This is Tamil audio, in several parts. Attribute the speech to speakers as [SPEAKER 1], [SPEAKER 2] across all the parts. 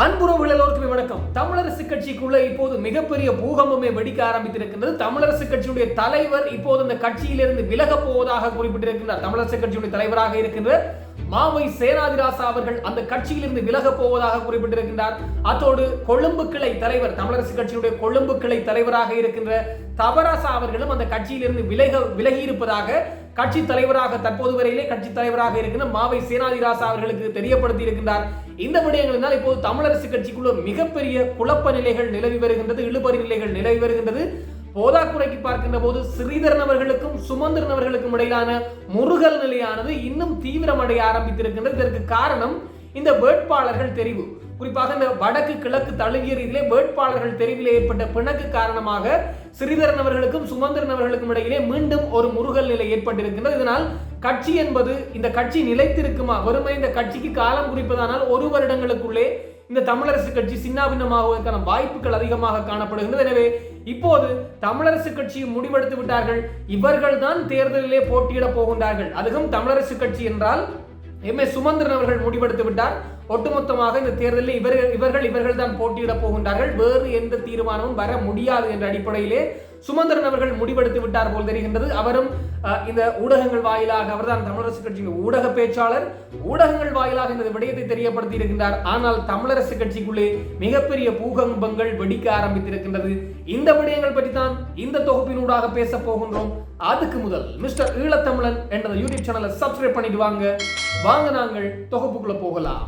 [SPEAKER 1] அன்புறவு எல்லோருக்குமே வணக்கம். தமிழரசு கட்சிக்குள்ள இப்போது மிகப்பெரிய பூகம்பமே வெடிக்க ஆரம்பித்திருக்கின்றது. தமிழரசு கட்சியுடைய தலைவர் இப்போது இந்த கட்சியிலிருந்து விலகப் போவதாக குறிப்பிட்டிருக்கின்றார். தமிழரசு கட்சியுடைய தலைவராக இருக்கின்ற மாவை சேனாதிராசா அவர்கள் அந்த கட்சியிலிருந்து விலக போவதாக குறிப்பிட்டிருக்கின்றார். அத்தோடு கொழும்பு கிளை தலைவர் தமிழரசு கட்சியினுடைய கொழும்பு கிளை தலைவராக இருக்கின்ற தவராசா அவர்களும் அந்த கட்சியிலிருந்து விலக விலகி இருப்பதாக கட்சி தலைவராக தற்போது வரையிலே கட்சி தலைவராக இருக்கின்ற மாவை சேனாதிராசா அவர்களுக்கு தெரியப்படுத்தி இருக்கின்றார் இந்த விடயங்களினால் இப்போது தமிழரசு கட்சிக்குள்ள மிகப்பெரிய குழப்ப நிலைகள் நிலவி வருகின்றது இழுபறி நிலைகள் நிலவி வருகின்றது. போதாக்குறைக்கு பார்க்கின்ற போது ஸ்ரீதரன் அவர்களுக்கும் சுமந்திரன் அவர்களுக்கும் இடையிலான முருகல் நிலையானது இன்னும் தீவிரமடைய ஆரம்பித்திருக்கின்றது. இதற்கு காரணம் இந்த வேட்பாளர்கள் தெரிவு. குறிப்பாக இந்த வடக்கு கிழக்கு தழுவிய ரீதியிலே வேட்பாளர்கள் தெரிவிலே ஏற்பட்ட பிணக்கு காரணமாக ஸ்ரீதரன் அவர்களுக்கும் சுமந்திரன் அவர்களுக்கும் இடையிலே மீண்டும் ஒரு முருகல் நிலை ஏற்பட்டிருக்கின்றது. இதனால் கட்சி என்பது இந்த கட்சி நிலைத்திருக்குமா? வெறுமை இந்த கட்சிக்கு காலம் குறிப்பதானால் ஒரு வருடங்களுக்குள்ளே இந்த தமிழரசு கட்சி சின்னாபின்னமாகுவதற்கான வாய்ப்புகள் அதிகமாக காணப்படுகின்றது. எனவே இப்போது தமிழரசு கட்சியும் முடிவெடுத்து விட்டார்கள். இவர்கள் தான் தேர்தலிலே போட்டியிட போகின்றார்கள். அதுவும் தமிழரசு கட்சி என்றால் எம். ஏ சுமந்திரன் அவர்கள் முடிவெடுத்து விட்டார். ஒட்டுமொத்தமாக இந்த தேர்தலில் இவர்கள் இவர்கள் இவர்கள் தான் போட்டியிட போகின்றார்கள். வேறு எந்த தீர்மானமும் வர முடியாது என்ற அடிப்படையிலே சுமந்திரன் அவர்கள் முடிவெடுத்து விட்டார் போல் தெரிகின்றது. அவரும் இந்த ஊடகங்கள் வாயிலாக அவர்தான் தமிழரசு கட்சியின் ஊடக பேச்சாளர். ஊடகங்கள் வாயிலாக இந்த விடயத்தை தெரியப்படுத்தி இருக்கின்றார். ஆனால் தமிழரசு கட்சிக்குள்ளே மிகப்பெரிய பூகம்பங்கள் வெடிக்க ஆரம்பித்திருக்கின்றது. இந்த விடயங்கள் பற்றி தான் இந்த தொகுப்பினூடாக பேச போகின்றோம். அதுக்கு முதல் மிஸ்டர் ஈழத்தமிழன் என்ற யூடியூப் சேனலை சப்ஸ்கிரைப் பண்ணிட்டு வாங்க. வாங்க நாங்கள் தொகுப்புக்குள்ள போகலாம்.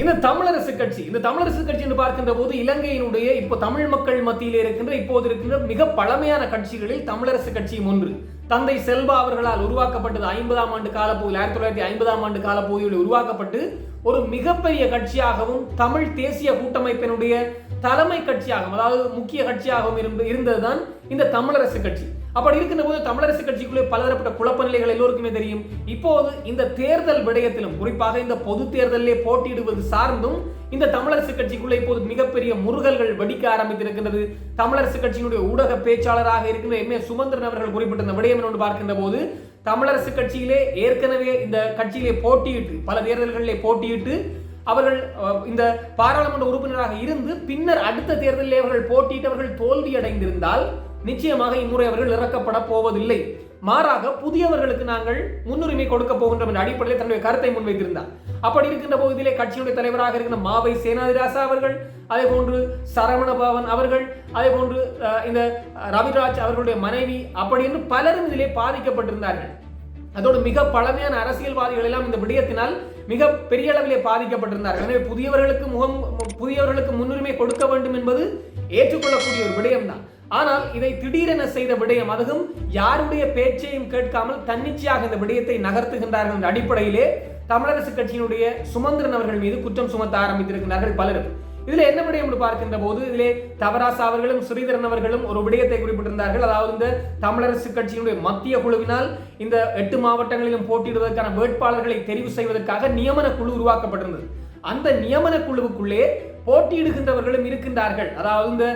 [SPEAKER 1] இந்த தமிழரசு கட்சி. இந்த தமிழரசு கட்சி என்று பார்க்கின்ற போது இலங்கையினுடைய இப்போ தமிழ் மக்கள் மத்தியில் இருக்கின்ற இப்போது இருக்கின்ற மிக பழமையான கட்சிகளில் தமிழரசு கட்சியும் ஒன்று. தந்தை செல்வா அவர்களால் உருவாக்கப்பட்டது ஐம்பதாம் ஆண்டு காலப்பகுதியில் ஆயிரத்தி தொள்ளாயிரத்தி ஐம்பதாம் ஆண்டு காலப்பகுதியில் உருவாக்கப்பட்டு ஒரு மிகப்பெரிய கட்சியாகவும் தமிழ் தேசிய கூட்டமைப்பினுடைய தலைமை கட்சியாகவும் அதாவது முக்கிய கட்சியாகவும் இருந்து இருந்ததுதான் இந்த தமிழரசு கட்சி. அப்படி இருக்கின்ற போது தமிழரசு கட்சிக்குள்ளே பலதரப்பட்ட குழப்ப நிலைகள் எல்லோருக்குமே தெரியும். இப்போது இந்த தேர்தல் விடயத்திலும் குறிப்பாக இந்த பொது தேர்தலிலே போட்டியிடுவது சார்ந்தும் இந்த தமிழரசு கட்சிக்குள்ளே இப்போது மிகப்பெரிய முருகல்கள் வெடிக்க ஆரம்பித்திருக்கின்றது. தமிழரசு கட்சியினுடைய ஊடக பேச்சாளராக இருக்கின்ற எம் ஏ சுமந்திரன் அவர்கள் குறிப்பிட்ட இந்த விடயம் என்று பார்க்கின்ற போது தமிழரசு கட்சியிலே ஏற்கனவே இந்த கட்சியிலே போட்டியிட்டு பல தேர்தல்களிலே போட்டியிட்டு அவர்கள் இந்த பாராளுமன்ற உறுப்பினராக இருந்து பின்னர் அடுத்த தேர்தலில் அவர்கள் போட்டியிட்டு அவர்கள் தோல்வி அடைந்திருந்தால் நிச்சயமாக இம்முறை அவர்கள் இறக்கப்பட போவதில்லை. மாறாக புதியவர்களுக்கு நாங்கள் முன்னுரிமை கொடுக்க போகின்றோம் என்ற அடிப்படையில் தன்னுடைய கருத்தை முன்வைத்திருந்தார். அப்படி இருக்கின்ற பகுதியிலே கட்சியுடைய தலைவராக இருக்கின்ற மாவை சேனாதிராசா அவர்கள் அதே போன்று சரவணபவன் அவர்கள் அதே போன்று அஹ், இந்த ரவிராஜ் அவர்களுடைய மனைவி அப்படி என்று பலரும் இதிலே பாதிக்கப்பட்டிருந்தார்கள். அதோடு மிக பழமையான அரசியல்வாதிகள் எல்லாம் இந்த விடயத்தினால் மிக பெரிய அளவிலே பாதிக்கப்பட்டிருந்தார்கள். எனவே புதியவர்களுக்கு முகம் புதியவர்களுக்கு முன்னுரிமை கொடுக்க வேண்டும் என்பது ஏற்றுக்கொள்ளக்கூடிய ஒரு விடயம்தான். ஆனால் இதை திடீரென செய்த விடயம் அதுவும் யாருடைய பேச்சையும் கேட்காமல் தன்னிச்சையாக இந்த விடயத்தை நகர்த்துகின்றார்கள் என்ற அடிப்படையிலே தமிழரசு கட்சியினுடைய சுமந்திரன் அவர்கள் மீது குற்றம் சுமத்த ஆரம்பித்திருக்கிறார்கள் பலரும். இதுல என்ன விடயம் என்று பார்க்கின்ற போது இதிலே தவராசா அவர்களும் ஸ்ரீதரன் அவர்களும் ஒரு விடயத்தை குறிப்பிட்டிருந்தார்கள். அதாவது இந்த தமிழரசு கட்சியினுடைய மத்திய குழுவினால் இந்த எட்டு மாவட்டங்களிலும் போட்டியிடுவதற்கான வேட்பாளர்களை தெரிவு செய்வதற்காக நியமன குழு உருவாக்கப்பட்டிருந்தது. அந்த நியமன குழுவுக்குள்ளே போட்டியிடுகின்றவர்களும் இருக்கின்றார்கள். அதாவது இந்த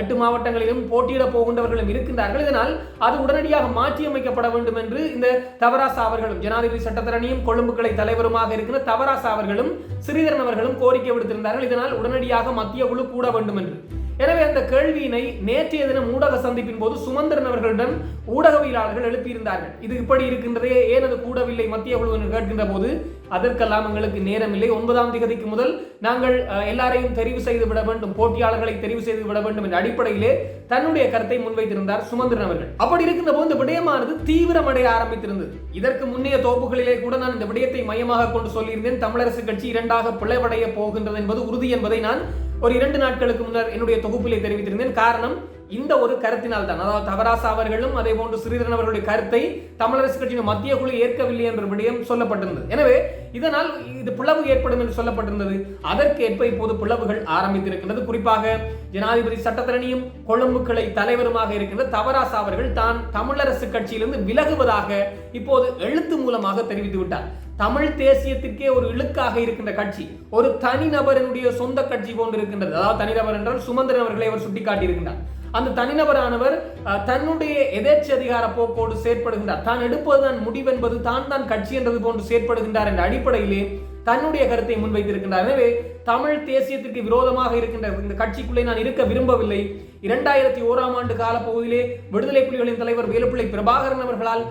[SPEAKER 1] எட்டு மாவட்டங்களிலும் போட்டியிட போகின்றவர்களும் இருக்கின்றார்கள். இதனால் அது உடனடியாக மாற்றியமைக்கப்பட வேண்டும் என்று இந்த தவராசா அவர்களும் ஜனாதிபதி சட்டத்தரணியும் கொழும்பு கிளை தலைவருமாக இருக்கிற தவராசா அவர்களும் ஸ்ரீதரன் அவர்களும் கோரிக்கை விடுத்திருந்தார்கள். இதனால் உடனடியாக மத்திய குழு கூட வேண்டும் என்று. எனவே அந்த கேள்வியினை நேற்றைய தினம் ஊடக சந்திப்பின் போது சுமந்திரன் அவர்களிடம் ஊடகவியலாளர்கள் எழுப்பியிருந்தார்கள். இது இப்படி இருக்கின்றதே ஏன் அது கூடவில்லை மத்திய குழு என்று கேட்கின்ற போது? அதற்கெல்லாம் எங்களுக்கு நேரமில்லை. ஒன்பதாம் திகதிக்கு முதல் நாங்கள் எல்லாரையும் தெரிவு செய்து விட வேண்டும் போட்டியாளர்களை தெரிவு செய்து விட வேண்டும் என்ற அடிப்படையிலே தன்னுடைய கருத்தை முன்வைத்திருந்தார் சுமந்திரன் அவர்கள். அப்படி இருக்கின்ற போது இந்த விடயமானது தீவிரமடைய ஆரம்பித்திருந்தது. இதற்கு முன்னைய தோப்புகளிலே கூட நான் இந்த விடயத்தை மையமாக கொண்டு சொல்லியிருந்தேன். தமிழரசு கட்சி இரண்டாக பிளவடைய போகின்றது என்பது உறுதி என்பதை நான் ஒரு இரண்டு நாட்களுக்கு முன்னர் என்னுடைய தொகுப்பிலே தெரிவித்திருந்தேன். காரணம் இந்த ஒரு கருத்தினால் தான் அதாவது தவராசா அவர்களும் அதே போன்று ஸ்ரீதரன் அவர்களுடைய கருத்தை தமிழரசு கட்சியின் மத்திய குழு ஏற்கவில்லை என்ற விடயம் சொல்லப்பட்டிருந்தது. எனவே இதனால் இது பிளவு ஏற்படும் என்று சொல்லப்பட்டிருந்தது. அதற்கேற்ப இப்போது பிளவுகள் ஆரம்பித்திருக்கின்றது. குறிப்பாக ஜனாதிபதி சட்டத்தரணியும் கொழும்பு கிளை தலைவருமாக இருக்கின்ற தவராசா அவர்கள் தான் தமிழரசு கட்சியிலிருந்து விலகுவதாக இப்போது எழுத்து மூலமாக தெரிவித்து விட்டார். தமிழ் தேசியத்திற்கே ஒரு இழுக்காக இருக்கின்ற கட்சி ஒரு தனிநபரினுடைய சொந்த கட்சி போன்று இருக்கின்றது அதாவது தனிநபர் என்றால் சுமந்திரன் அவர்களை அவர் சுட்டிக்காட்டியிருக்கின்றார். அந்த தனிநபரானவர் அஹ், தன்னுடைய எதேச்ச அதிகார போக்கோடு செயற்படுகின்றார். தான் எடுப்பதுதான் முடிவென்பது தான் தான் கட்சி என்றது போன்று செயற்படுகின்றார் என்ற அடிப்படையிலே தன்னுடைய கருத்தை முன்வைத்திருக்கின்றார். எனவே தமிழ் தேசியத்திற்கு விரோதமாக இருக்கின்ற இந்த கட்சிக்குள்ளே நான் இருக்க விரும்பவில்லை. இரண்டாயிரத்தி ஓராம் ஆண்டு கால பகுதியிலே விடுதலை புலிகளின் தலைவர் வேலுப்பிள்ளை பிரபாகரன் அவர்களால்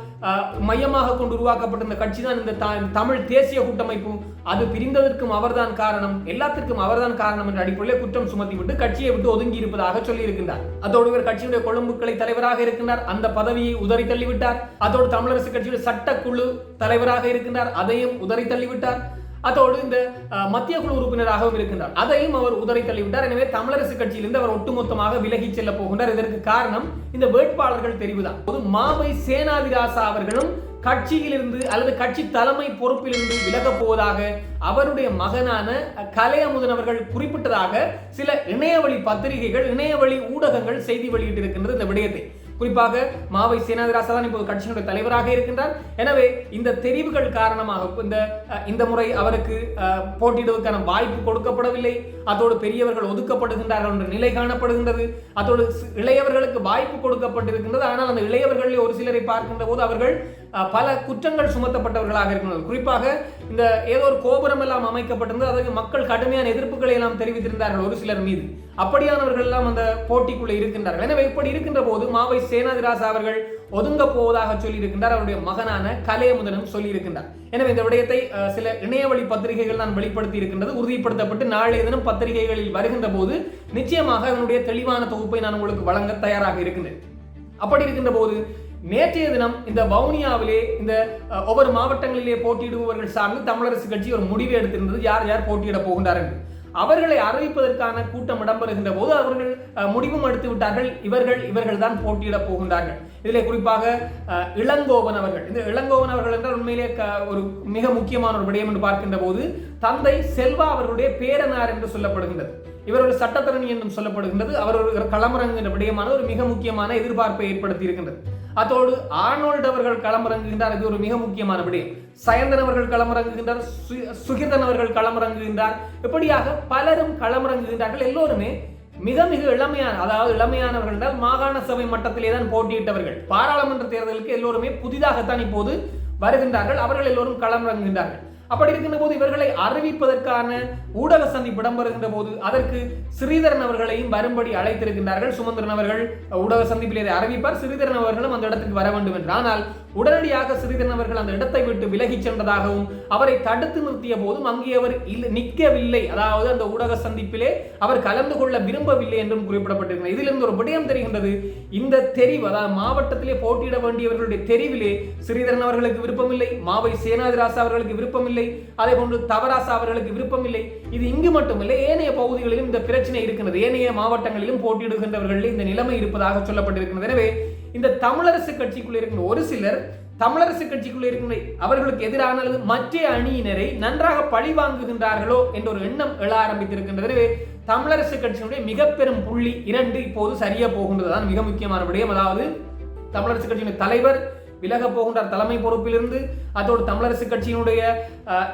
[SPEAKER 1] மையமாக கொண்டு உருவாக்கப்பட்ட இந்த கட்சி தான் இந்த த- தமிழ் தேசிய கூட்டமைப்பு. அது பிரிந்ததற்கும் அவர்தான் காரணம். எல்லாத்திற்கும் அவர்தான் காரணம் என்ற அடிப்படையில் குற்றம் சுமத்திவிட்டு கட்சியை விட்டு ஒதுங்கி இருப்பதாக சொல்லி இருக்கின்றார் அதோடு இவர் கட்சியுடைய கொழும்புக்களை தலைவராக இருக்கின்றார். அந்த பதவியை உதறி தள்ளிவிட்டார். அதோடு தமிழரசு கட்சியுடைய சட்டக்குழு தலைவராக இருக்கின்றார். அதையும் உதறி தள்ளிவிட்டார். அதோடு இந்த மத்திய குழு உறுப்பினராகவும் இருக்கின்றார். அதையும் அவர் உதறி தள்ளிவிட்டார். எனவே தமிழரசு கட்சியிலிருந்து அவர் ஒட்டுமொத்தமாக விலகி செல்ல போகின்றார். இதற்கு காரணம் இந்த வேட்பாளர்கள் தெரிவுதான். ஒரு மாவை சேனாதிராசா அவர்களும் கட்சியிலிருந்து அல்லது கட்சி தலைமை பொறுப்பிலிருந்து விலக போவதாக அவருடைய மகனான கலையமுதன் அவர்கள் குறிப்பிட்டதாக சில இணையவழி பத்திரிகைகள் இணையவழி ஊடகங்கள் செய்தி வெளியிட்டிருக்கின்றது இந்த விடயத்தை. குறிப்பாக மாவை சேனாதிராசா தான் இப்போது கட்சியினுடைய தலைவராக இருக்கின்றார். எனவே இந்த தெரிவுகள் காரணமாக இந்த இந்த முறை அவருக்கு போட்டியிடுவதற்கான வாய்ப்பு கொடுக்கப்படவில்லை. அதோடு பெரியவர்கள் ஒதுக்கப்படுகின்றார்கள் என்ற நிலை காணப்படுகின்றது. அதோடு இளையவர்களுக்கு வாய்ப்பு கொடுக்கப்பட்டிருக்கின்றது. ஆனால் அந்த இளையவர்களில் ஒரு சிலரை பார்க்கின்ற போது அவர்கள் பல குற்றங்கள் சுமத்தப்பட்டவர்களாக இருக்கின்றனர். குறிப்பாக இந்த ஏதோ ஒரு கோபுரம் எல்லாம் அமைக்கப்பட்டிருந்தது. அதற்கு மக்கள் கடுமையான எதிர்ப்புகளை எல்லாம் தெரிவித்திருந்தார்கள் ஒரு சிலர் மீது. அப்படியானவர்கள் எல்லாம் அந்த போட்டிக்குள்ளே இருக்கின்றார்கள். எனவே இப்படி இருக்கின்ற போது மாவை சேனாதிராசா அவர்கள் ஒதுங்க போவதாக சொல்லி இருக்கின்றார் அவருடைய மகனான கலையமுதனும் சொல்லி இருக்கின்றார் எனவே இந்த விடயத்தை சில இணையவழி பத்திரிகைகள் நான் வெளிப்படுத்தி இருக்கின்றது உறுதிப்படுத்தப்பட்டு நாளைய தினம் பத்திரிகைகளில் வருகின்ற போது நிச்சயமாக அதனுடைய தெளிவான தொகுப்பை நான் உங்களுக்கு வழங்க தயாராக இருக்கின்றேன். அப்படி இருக்கின்ற போது நேற்றைய தினம் இந்த வவுனியாவிலே இந்த ஒவ்வொரு மாவட்டங்களிலே போட்டியிடுபவர்கள் சார்ந்து தமிழரசு கட்சி ஒரு முடிவு எடுத்திருந்தது. யார் யார் போட்டியிட போகின்றார் என்று. அவர்களை அறிவிப்பதற்கான கூட்டம் இடம்பெறுகின்ற போது அவர்கள் முடிவும் எடுத்து விட்டார்கள். இவர்கள் இவர்கள் தான் போட்டியிடப் போகின்றார்கள். இதில் குறிப்பாக அஹ், இளங்கோவன் அவர்கள். இந்த இளங்கோவன் அவர்கள் என்றால் உண்மையிலே ஒரு மிக முக்கியமான ஒரு விடயம் என்று பார்க்கின்ற போது தந்தை செல்வா அவர்களுடைய பேரனார் என்று சொல்லப்படுகின்றது. இவர் ஒரு சட்டத்தரணி என்றும் சொல்லப்படுகின்றது. அவர் ஒரு களமிறங்குகின்ற விடயமான ஒரு மிக முக்கியமான எதிர்பார்ப்பை ஏற்படுத்தி இருக்கின்றது அதோடு ஆர்னோல்ட் அவர்கள் களமிறங்குகின்றார். இது ஒரு மிக முக்கியமான விடயம் சயந்தன் அவர்கள் களமிறங்குகின்றார். சு- அவர்கள் களமிறங்குகின்றார். இப்படியாக பலரும் களமிறங்குகின்றார்கள். எல்லோருமே மிக மிக இளமையான அதாவது இளமையானவர்கள் என்றால் மாகாண சபை மட்டத்திலே தான் போட்டியிட்டவர்கள். பாராளுமன்ற தேர்தலுக்கு எல்லோருமே புதிதாகத்தான் இப்போது வருகின்றார்கள். அவர்கள் எல்லோரும் களமிறங்குகின்றார்கள். அப்படி இருக்கின்ற போது இவர்களை அறிவிப்பதற்கான ஊடக சந்திப்பு இடம்பெறுகின்ற போது அதற்கு ஸ்ரீதரன் அவர்களையும் வரும்படி அழைத்திருக்கின்றார்கள். சுமந்திரன் அவர்கள் ஊடக சந்திப்பில் இதை அறிவிப்பார். ஸ்ரீதரன் அவர்களும் அந்த இடத்துக்கு வர வேண்டும் என்று. ஆனால் உடனடியாக ஸ்ரீதரன் அவர்கள் அந்த இடத்தை விட்டு விலகிச் சென்றதாகவும் அவரை தடுத்து நிறுத்திய போதும் அங்கே அவர் இல்ல- நிற்கவில்லை. அதாவது அந்த ஊடக சந்திப்பிலே அவர் கலந்து கொள்ள விரும்பவில்லை என்றும் குறிப்பிடப்பட்டிருக்கிறது. இதிலிருந்து ஒரு விடயம் தெரிகின்றது. இந்த தெரிவு அதாவது மாவட்டத்திலே போட்டியிட வேண்டியவர்களுடைய தெரிவிலே ஸ்ரீதரன் அவர்களுக்கு விருப்பமில்லை. மாவை சேனாதிராசா அவர்களுக்கு விருப்பமில்லை. அதே போன்று தவராசா அவர்களுக்கு விருப்பமில்லை. இது இங்கு மட்டுமில்லை ஏனைய பகுதிகளிலும் இந்த பிரச்சனை இருக்கின்றது. ஏனைய மாவட்டங்களிலும் போட்டியிடுகின்றவர்களில் இந்த நிலைமை இருப்பதாக சொல்லப்பட்டிருக்கிறது எனவே இந்த தமிழரசு கட்சிக்குள்ளே இருக்கின்ற ஒரு சிலர் தமிழரசு கட்சிக்குள்ளே இருக்கின்ற அவர்களுக்கு எதிரான அல்லது மற்ற அணியினரை நன்றாக பழி வாங்குகின்றார்களோ என்ற ஒரு எண்ணம் எழ ஆரம்பித்திருக்கின்றது. எனவே தமிழரசு கட்சியினுடைய மிக பெரும் புள்ளி இரண்டு இப்போது சரியா போகின்றதுதான் மிக முக்கியமான விடயம். அதாவது தமிழரசு கட்சியினுடைய தலைவர் விலக போகின்றார் தலைமை பொறுப்பிலிருந்து. அதோடு தமிழரசு கட்சியினுடைய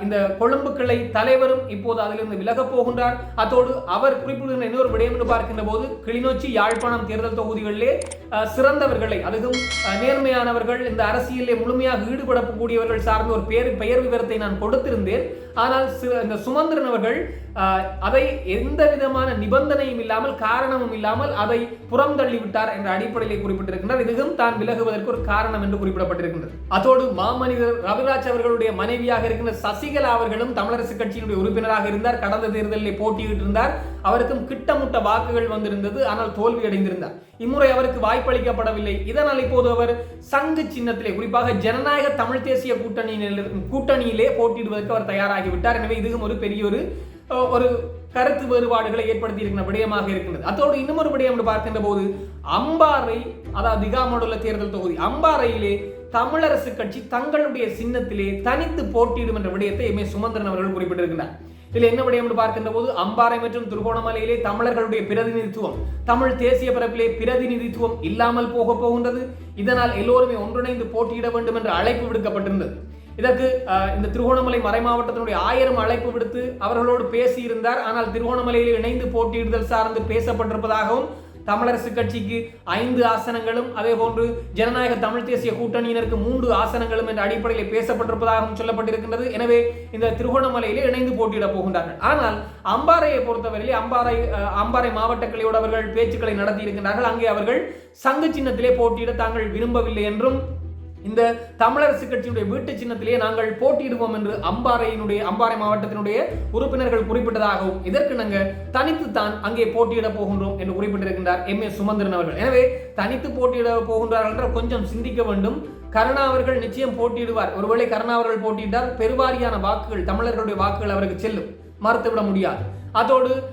[SPEAKER 1] இந்த கொழும்பு கிளை தலைவரும் இப்போது அதிலிருந்து விலகப் போகின்றார். அதோடு அவர் குறிப்பிடுகின்ற இன்னொரு விடயம் என்று பார்க்கின்ற போது கிளிநொச்சி யாழ்ப்பாணம் தேர்தல் தொகுதிகளிலே சிறந்தவர்களை அதுவும் நேர்மையானவர்கள் இந்த அரசியலிலே முழுமையாக ஈடுபடக்கூடியவர்கள் சார்ந்த ஒரு பேர் பெயர் விவரத்தை நான் கொடுத்திருந்தேன். ஆனால் இந்த சுமந்திரன் அவர்கள் அதை எந்த விதமான நிபந்தனையும் இல்லாமல் காரணமும் இல்லாமல் அதை புறம் தள்ளிவிட்டார் என்ற அடிப்படையிலே குறிப்பிட்டிருக்கின்றார். இதுவும் தான் விலகுவதற்கு ஒரு காரணம் என்று குறிப்பிடப்பட்டிருக்கின்றது. அதோடு மாமனிதர் ரவிராஜ் அவர்களுடைய மனைவியாக இருக்கின்ற சசிகலா அவர்களும் தமிழரசு கட்சியினுடைய உறுப்பினராக இருந்தார். கடந்த தேர்தலில் போட்டியிட்டு இருந்தார் அவருக்கும் கிட்டமுட்ட வாக்குகள் வந்திருந்தது. ஆனால் தோல்வி அடைந்திருந்தார். இம்முறை அவருக்கு வாய்ப்பளிக்கப்படவில்லை இதனால் இப்போது அவர் சங்கு சின்னத்திலே குறிப்பாக ஜனநாயக தமிழ் தேசிய கூட்டணியிலே கூட்டணியிலே போட்டியிடுவதற்கு அவர் தயாராகிவிட்டார். எனவே இதுவும் ஒரு பெரிய ஒரு ஒரு கருத்து வேறுபாடுகளை ஏற்படுத்தி இருக்கிற விடயமாக இருக்கின்றது. அதோடு இன்னும் ஒரு விடயம் என்று பார்க்கின்ற போது அம்பாறை அதாவது திகாமடுள்ள தேர்தல் தொகுதி அம்பாறையிலே தமிழரசு கட்சி தங்களுடைய சின்னத்திலே தனித்து போட்டியிடும் என்ற விடயத்தை எம்ஏ சுமந்திரன் அவர்கள் குறிப்பிட்டிருக்கிறார் இதில் என்ன விடயம் என்று பார்க்கின்ற போது அம்பாறை மற்றும் திருகோணமலையிலே தமிழர்களுடைய பிரதிநிதித்துவம் தமிழ் தேசிய பரப்பிலே பிரதிநிதித்துவம் இல்லாமல் போக போகின்றது. இதனால் எல்லோருமே ஒன்றிணைந்து போட்டியிட வேண்டும் என்று அழைப்பு விடுக்கப்பட்டிருந்தது. இதற்கு இந்த திருகோணமலை மறைமாவட்டத்தினுடைய ஆயிரம் அழைப்பு விடுத்து அவர்களோடு பேசியிருந்தார். ஆனால் திருகோணமலையில் இணைந்து போட்டியிடுதல் சார்ந்து பேசப்பட்டிருப்பதாகவும் தமிழரசு கட்சிக்கு ஐந்து ஆசனங்களும் அதே போன்று ஜனநாயக தமிழ் தேசிய கூட்டணியினருக்கு மூன்று ஆசனங்களும் என்ற அடிப்படையில் பேசப்பட்டிருப்பதாகவும் சொல்லப்பட்டிருக்கின்றது. எனவே இந்த திருகோணமலையிலே இணைந்து போட்டியிடப் போகின்றார்கள். ஆனால் அம்பாறையை பொறுத்தவரையிலே அம்பாறை அம்பாறை மாவட்ட அவர்கள் பேச்சுக்களை நடத்தி இருக்கின்றார்கள் அங்கே அவர்கள் சங்கு சின்னத்திலே போட்டியிட தாங்கள் விரும்பவில்லை என்றும் இந்த தமிழரசு கட்சியுடைய வீட்டு சின்னத்திலே நாங்கள் போட்டியிடுவோம் என்று அம்பாறையினுடைய அம்பாறை மாவட்டத்தினுடைய உறுப்பினர்கள் குறிப்பிட்டதாகவும் இதற்கு நாங்கள் தனித்து தான் அங்கே போட்டியிட போகின்றோம் என்று குறிப்பிட்டிருக்கின்றார் எம் ஏ சுமந்திரன் அவர்கள். எனவே தனித்து போட்டியிட போகின்றார்கள் என்ற கொஞ்சம் சிந்திக்க வேண்டும். கருணா அவர்கள் நிச்சயம் போட்டியிடுவார். ஒருவேளை கருணா அவர்கள் போட்டியிட்டால் பெருவாரியான வாக்குகள் தமிழர்களுடைய வாக்குகள் அவருக்கு செல்லும். மறுத்துவிட முடியாது. அதோடு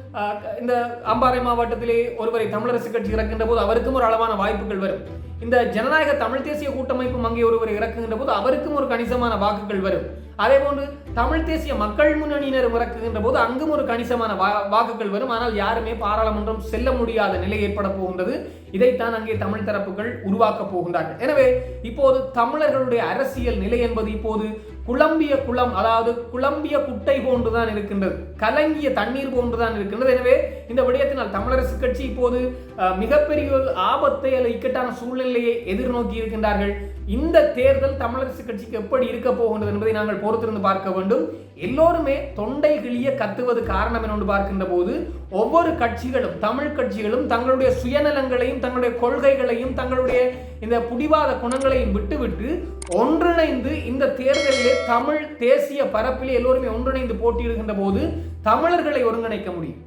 [SPEAKER 1] இந்த அம்பாறை மாவட்டத்திலே ஒருவரை தமிழரசு கட்சி இறக்கின்ற போது அவருக்கும் ஒரு அளவான வாய்ப்புகள் வரும். இந்த ஜனநாயக தமிழ் தேசிய கூட்டமைப்பும் அங்கே ஒருவரை இறக்குகின்ற போது அவருக்கும் ஒரு கணிசமான வாக்குகள் வரும். அதே போன்று தமிழ் தேசிய மக்கள் முன்னணியினர் இறக்குகின்ற போது அங்கும் ஒரு கணிசமான வா- வாக்குகள் வரும். ஆனால் யாருமே பாராளுமன்றம் செல்ல முடியாத நிலை ஏற்பட போகின்றது. இதைத்தான் அங்கே தமிழ் தரப்புகள் உருவாக்க போகின்றார்கள். எனவே இப்போது தமிழர்களுடைய அரசியல் நிலை என்பது இப்போது குழம்பிய குளம் அதாவது குழம்பிய குட்டை போன்றுதான் இருக்கின்றது. கலங்கிய தண்ணீர் போன்றுதான் இருக்கின்றது. எனவே இந்த விடயத்தினால் தமிழரசு கட்சி இப்போது மிகப்பெரிய ஒரு ஆபத்தை அல்லது இக்கட்டான சூழ்நிலையை எதிர்நோக்கி இருக்கின்றார்கள். இந்த தேர்தல் தமிழரசு கட்சிக்கு எப்படி இருக்க போகின்றது என்பதை நாங்கள் பொறுத்திருந்து பார்க்க வேண்டும். எல்லோருமே தொண்டை கிளிய கத்துவது காரணம் என்று பார்க்கின்ற போது ஒவ்வொரு கட்சிகளும் தமிழ் கட்சிகளும் தங்களுடைய சுயநலங்களையும் தங்களுடைய கொள்கைகளையும் தங்களுடைய இந்த புடிவாத குணங்களையும் விட்டுவிட்டு ஒன்றிணைந்து இந்த தேர்தலிலே தமிழ் தேசிய பரப்பிலே எல்லோருமே ஒன்றிணைந்து போட்டியிடுகின்ற போது தமிழர்களை ஒருங்கிணைக்க முடியும்.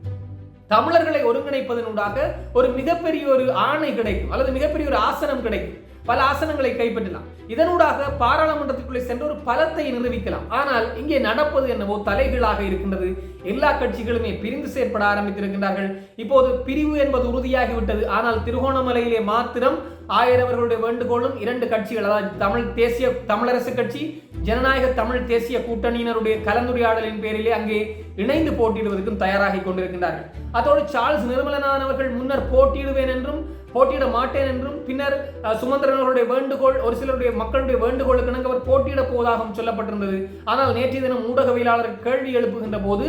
[SPEAKER 1] தமிழர்களை ஒருங்கிணைப்பதனூடாக ஒரு மிகப்பெரிய ஒரு ஆணை கிடைக்கும் அல்லது மிகப்பெரிய ஒரு ஆசனம் கிடைக்கும். பல ஆசனங்களை கைப்பற்றலாம். இதனூடாக பாராளுமன்றத்திற்குள்ளே சென்று ஒரு பலத்தை நிரூபிக்கலாம். ஆனால் இங்கே நடப்பது என்னவோ தலைகளாக இருக்கின்றது. எல்லா கட்சிகளுமே பிரிந்து செயற்பட ஆரம்பித்திருக்கின்றார்கள். இப்போது பிரிவு என்பது உறுதியாகிவிட்டது. ஆனால் திருகோணமலையிலே மாத்திரம் ஆயிரவர்களுடைய வேண்டுகோளும் இரண்டு கட்சிகள் அதாவது தமிழ் தேசிய தமிழரசு கட்சி ஜனநாயக தமிழ் தேசிய கூட்டணியினருடைய கலந்துரையாடலின் பேரிலே அங்கே இணைந்து போட்டியிடுவதற்கும் தயாராகி கொண்டிருக்கின்றார்கள். அதோடு சார்ல்ஸ் நிர்மலனான் அவர்கள் முன்னர் போட்டியிடுவேன் என்றும் போட்டியிட மாட்டேன் என்றும் பின்னர் அஹ், சுமந்திரன் வேண்டுகோள் ஒரு சிலருடைய மக்களுடைய வேண்டுகோளுக்கு இணங்க அவர் போட்டியிட போவதாகவும் சொல்லப்பட்டிருந்தது. ஆனால் நேற்றைய தினம் ஊடகவியலாளர் கேள்வி எழுப்புகின்ற போது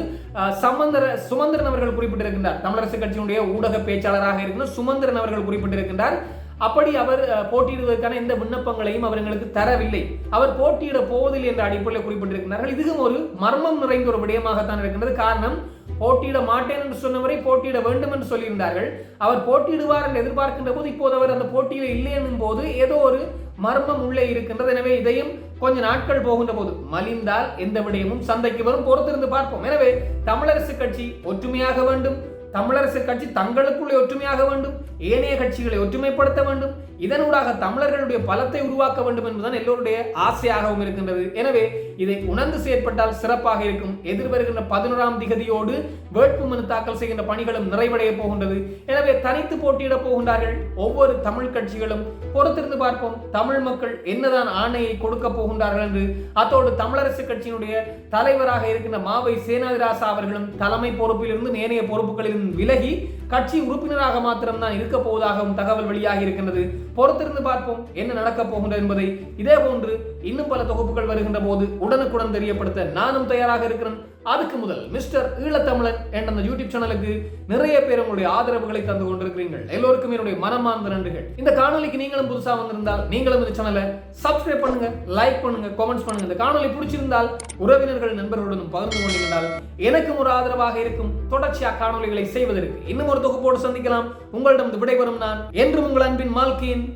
[SPEAKER 1] சமந்திர சமந்தர சுமந்திரன் அவர்கள் குறிப்பிட்டிருக்கின்றார். தமிழரசு கட்சியினுடைய ஊடக பேச்சாளராக இருக்கின்ற சுமந்திரன் அவர்கள் குறிப்பிட்டிருக்கின்றார். அப்படி அவர் போட்டியிடுவதற்கான எந்த விண்ணப்பங்களையும் அவர் எங்களுக்கு தரவில்லை. அவர் போட்டியிட போவதில்லை என்ற அடிப்படையில் குறிப்பிட்டிருக்கிறார்கள். இதுவும் ஒரு மர்மம் நிறைந்த ஒரு விடயமாகத்தான் இருக்கின்றது. காரணம் போட்டியிட மாட்டேன் என்று சொன்னவரை போட்டியிட வேண்டும் என்று சொல்லியிருந்தார்கள். அவர் போட்டியிடுவார் என்று எதிர்பார்க்கின்ற போது இப்போது அவர் அந்த போட்டியில் இல்லை என்னும் போது ஏதோ ஒரு மர்மம் உள்ளே இருக்கின்றது. எனவே இதையும் கொஞ்ச நாட்கள் போகின்ற போது மலிந்தால் எந்த விடயமும் சந்தைக்கு வரும். பொறுத்திருந்து பார்ப்போம். எனவே தமிழரசு கட்சி ஒற்றுமையாக வேண்டும். தமிழரசு கட்சி தங்களுக்குள்ளே ஒற்றுமையாக வேண்டும். ஏனைய கட்சிகளை ஒற்றுமைப்படுத்த வேண்டும். இதனூடாக தமிழர்களுடைய பலத்தை உருவாக்க வேண்டும் என்பதுதான் எல்லோருடைய ஆசையாகவும் இருக்கின்றது. எனவே இதை உணர்ந்து செயற்பட்டால் சிறப்பாக இருக்கும். எதிர்வருகின்ற பதினோராம் திகதியோடு வேட்பு மனு தாக்கல் செய்கின்ற பணிகளும் நிறைவடைய போகின்றது. எனவே தனித்து போட்டியிடப் போகின்றார்கள் ஒவ்வொரு தமிழ் கட்சிகளும். பொறுத்திருந்து பார்ப்போம் தமிழ் மக்கள் என்னதான் ஆணையை கொடுக்க போகின்றார்கள் என்று. அத்தோடு தமிழரசு கட்சியினுடைய தலைவராக இருக்கின்ற மாவை சேனாதிராசா அவர்களும் தலைமை பொறுப்பிலிருந்து ஏனைய பொறுப்புகளிலிருந்து விலகி கட்சி உறுப்பினராக மாத்திரம்தான் இருக்க போவதாகவும் தகவல் வெளியாகி இருக்கின்றது. பொறுத்திருந்து பார்ப்போம் என்ன நடக்கப் போகின்றது என்பதை. இதே போன்று இன்னும் பல தொகுப்புகள் வருகின்ற போது உடனுக்குடன் தெரியப்படுத்த நானும் தயாராக இருக்கிறேன். அதுக்கு முதல் மிஸ்டர் ஈழத்தமிழன் என்ற அந்த யூடியூப் சேனலுக்கு நிறைய பேர் உங்களுடைய ஆதரவுகளை தந்து கொண்டிருக்கிறீர்கள். எல்லோருக்கும் என்னுடைய மனமார்ந்த நன்றிகள். இந்த காணொலிக்கு நீங்களும் புதுசாக வந்திருந்தால் நீங்களும் இந்த சேனலை சப்ஸ்கிரைப் பண்ணுங்க லைக் பண்ணுங்க கமெண்ட்ஸ் பண்ணுங்க. இந்த காணொலி பிடிச்சிருந்தால் உறவினர்கள் நண்பர்களுடன் பகிர்ந்து கொண்டிருந்தால் எனக்கும் ஒரு ஆதரவாக இருக்கும். தொடர்ச்சியாக காணொலிகளை செய்வதற்கு இன்னும் ஒரு தொகுப்போடு சந்திக்கலாம். உங்களிடம் விடைபெறும் நான் என்றும் உங்கள் அன்பின் மால்கியின்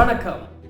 [SPEAKER 1] வணக்கம்.